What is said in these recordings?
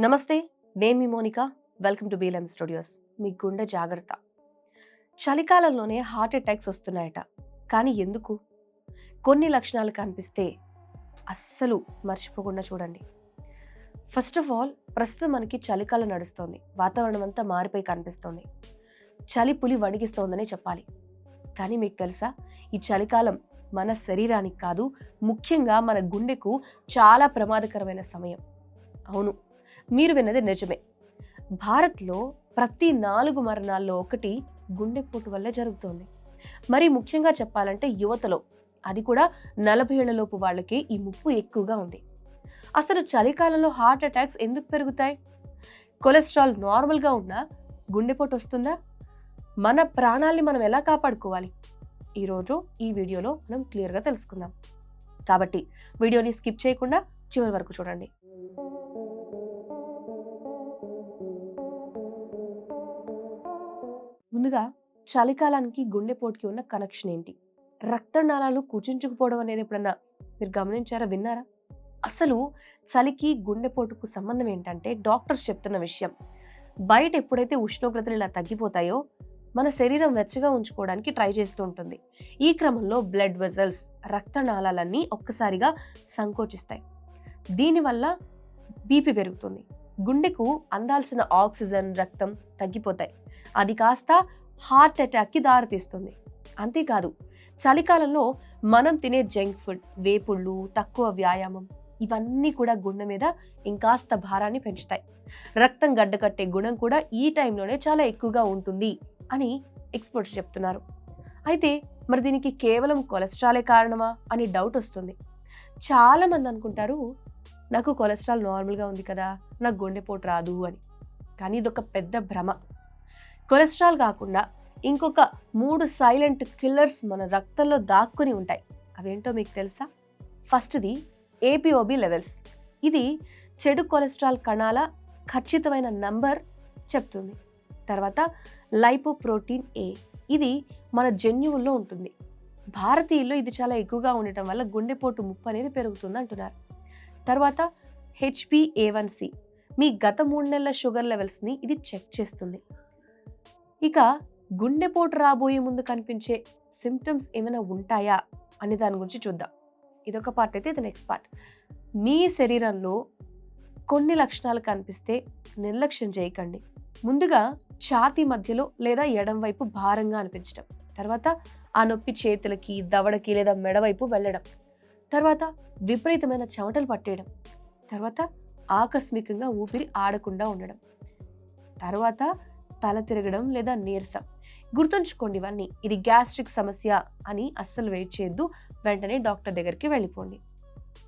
నమస్తే నేను మీ Monika. Welcome to BLM studios. మీ గుండె జాగ్రత్త. చలికాలంలోనే హార్ట్ అటాక్స్ వస్తున్నాయట. కానీ ఎందుకు? కొన్ని లక్షణాలు కనిపిస్తే అస్సలు మర్చిపోకుండా చూడండి. ఫస్ట్ ఆఫ్ ఆల్ ప్రస్తుతం మనకి చలికాలం నడుస్తోంది. వాతావరణం అంతా మారిపోయి కనిపిస్తోంది. చలి పులి వణిగిస్తోందనే చెప్పాలి. కానీ మీకు తెలుసా? ఈ చలికాలం మన శరీరానికి కాదు ముఖ్యంగా మన గుండెకు చాలా ప్రమాదకరమైన సమయం. అవును మీరు విన్నది నిజమే. భారత్లో ప్రతి నాలుగు మరణాల్లో ఒకటి గుండెపోటు వల్లే జరుగుతోంది. మరి ముఖ్యంగా చెప్పాలంటే యువతలో అది కూడా నలభై ఏళ్ళలోపు వాళ్ళకి ఈ ముప్పు ఎక్కువగా ఉంది. అసలు చలికాలంలో హార్ట్ అటాక్స్ ఎందుకు పెరుగుతాయి? కొలెస్ట్రాల్ నార్మల్గా ఉన్నా గుండెపోటు వస్తుందా? మన ప్రాణాల్ని మనం ఎలా కాపాడుకోవాలి? ఈరోజు ఈ వీడియోలో మనం క్లియర్గా తెలుసుకుందాం. కాబట్టి వీడియోని స్కిప్ చేయకుండా చివరి వరకు చూడండి. ముందుగా చలికాలానికి గుండెపోటుకి ఉన్న కనెక్షన్ ఏంటి? రక్తనాళాలు కుచించుకుపోవడం అనేది ఎప్పుడన్నా మీరు గమనించారా విన్నారా? అసలు చలికి గుండెపోటుకు సంబంధం ఏంటంటే డాక్టర్స్ చెప్తున్న విషయం. బయట ఎప్పుడైతే ఉష్ణోగ్రతలు ఇలా తగ్గిపోతాయో మన శరీరం వెచ్చగా ఉంచుకోవడానికి ట్రై చేస్తూ ఉంటుంది. ఈ క్రమంలో బ్లడ్ వెజల్స్ రక్తనాళాలన్నీ ఒక్కసారిగా సంకోచిస్తాయి. దీనివల్ల బీపీ పెరుగుతుంది. గుండెకు అందాల్సిన ఆక్సిజన్ రక్తం తగ్గిపోతాయి. అది కాస్త హార్ట్ అటాక్కి దారితీస్తుంది. అంతేకాదు చలికాలంలో మనం తినే జంక్ ఫుడ్ వేపుళ్ళు తక్కువ వ్యాయామం ఇవన్నీ కూడా గుండె మీద ఇంకాస్త భారాన్ని పెంచుతాయి. రక్తం గడ్డకట్టే గుణం కూడా ఈ టైంలోనే చాలా ఎక్కువగా ఉంటుంది అని ఎక్స్పర్ట్స్ చెప్తున్నారు. అయితే మరి దీనికి కేవలం కొలెస్ట్రాలే కారణమా అని డౌట్ వస్తుంది. చాలామంది అనుకుంటారు నాకు కొలెస్ట్రాల్ నార్మల్గా ఉంది కదా నాకు గుండెపోటు రాదు అని. కానీ ఇదొక పెద్ద భ్రమ. కొలెస్ట్రాల్ కాకుండా ఇంకొక మూడు సైలెంట్ కిల్లర్స్ మన రక్తంలో దాక్కుని ఉంటాయి. అవేంటో మీకు తెలుసా? ఫస్ట్ది ఏపీఓబి లెవెల్స్ ఇది చెడు కొలెస్ట్రాల్ కణాల ఖచ్చితమైన నంబర్ చెప్తుంది. తర్వాత లైపోప్రోటీన్ ఏ ఇది మన జన్యువుల్లో ఉంటుంది. భారతీయుల్లో ఇది చాలా ఎక్కువగా ఉండటం వల్ల గుండెపోటు ముప్పు అనేది పెరుగుతుంది అంటున్నారు. తర్వాత హెచ్పిఏవన్సి మీ గత మూడు నెలల షుగర్ లెవెల్స్ని ఇది చెక్ చేస్తుంది. ఇక గుండెపోటు రాబోయే ముందు కనిపించే సిమ్టమ్స్ ఏమైనా ఉంటాయా అనే దాని గురించి చూద్దాం. ఇదొక పార్ట్ అయితే ఇది నెక్స్ట్ పార్ట్ మీ శరీరంలో కొన్ని లక్షణాలు కనిపిస్తే నిర్లక్ష్యం చేయకండి. ముందుగా ఛాతీ మధ్యలో లేదా ఎడం వైపు భారంగా అనిపించడం తర్వాత ఆ నొప్పి చేతులకి దవడకి లేదా మెడవైపు వెళ్ళడం. తర్వాత విపరీతమైన చెమటలు పట్టేయడం. తర్వాత ఆకస్మికంగా ఊపిరి ఆడకుండా ఉండడం. తర్వాత తల తిరగడం లేదా నీరసం. గుర్తుంచుకోండి ఇవన్నీ. ఇది గ్యాస్ట్రిక్ సమస్య అని అస్సలు వెయిట్ చేయొద్దు. వెంటనే డాక్టర్ దగ్గరికి వెళ్ళిపోండి.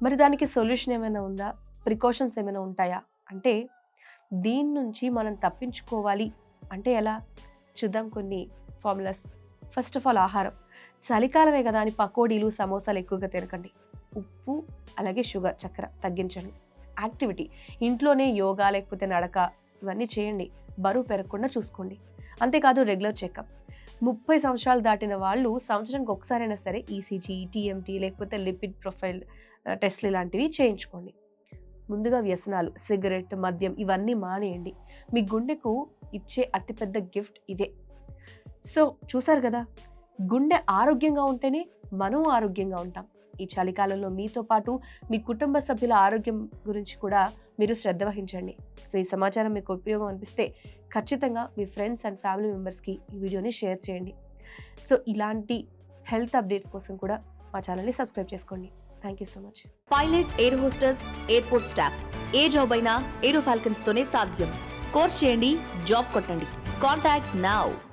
మరి దానికి సొల్యూషన్ ఏమైనా ఉందా? ప్రికాషన్స్ ఏమైనా ఉంటాయా? అంటే దీని నుంచి మనం తప్పించుకోవాలి అంటే ఎలా? చూద్దాం కొన్ని ఫార్ములాస్. ఫస్ట్ ఆఫ్ ఆల్ ఆహారం. చలికాలమే కదా అని పకోడీలు సమోసాలు ఎక్కువగా తినకండి. ఉప్పు అలాగే షుగర్ చక్కెర తగ్గించండి. యాక్టివిటీ. ఇంట్లోనే యోగా లేకపోతే నడక ఇవన్నీ చేయండి. బరువు పెరగకుండా చూసుకోండి. అంతేకాదు రెగ్యులర్ చెకప్ ముప్పై సంవత్సరాలు దాటిన వాళ్ళు సంవత్సరానికి ఒకసారైనా సరే ఈసీజీ టీఎంటీ లేకపోతే లిపిడ్ ప్రొఫైల్ టెస్ట్లు ఇలాంటివి చేయించుకోండి. ముందుగా వ్యసనాలు సిగరెట్ మద్యం ఇవన్నీ మానేయండి. మీ గుండెకు ఇచ్చే అతిపెద్ద గిఫ్ట్ ఇదే. సో చూసారు కదా? గుండె ఆరోగ్యంగా ఉంటేనే మనం ఆరోగ్యంగా ఉంటాం. ఈ చలికాలంలో మీతో పాటు మీ కుటుంబ సభ్యుల ఆరోగ్యం గురించి కూడా మీరు శ్రద్ధ వహించండి. సో ఈ సమాచారం మీకు ఉపయోగం అనిపిస్తే ఖచ్చితంగా మీ ఫ్రెండ్స్ అండ్ ఫ్యామిలీ మెంబర్స్కి ఈ వీడియోని షేర్ చేయండి. సో ఇలాంటి హెల్త్ అప్డేట్స్ కోసం కూడా మా ఛానల్ని సబ్స్క్రైబ్ చేసుకోండి. Thank you so much. Pilot air hostesses airport staff. A job అయినా ఏరో ఫాల్కన్స్ తోనే సాధ్యం. కోర్స్ చేయండి జాబ్ కొట్టండి. Contact now.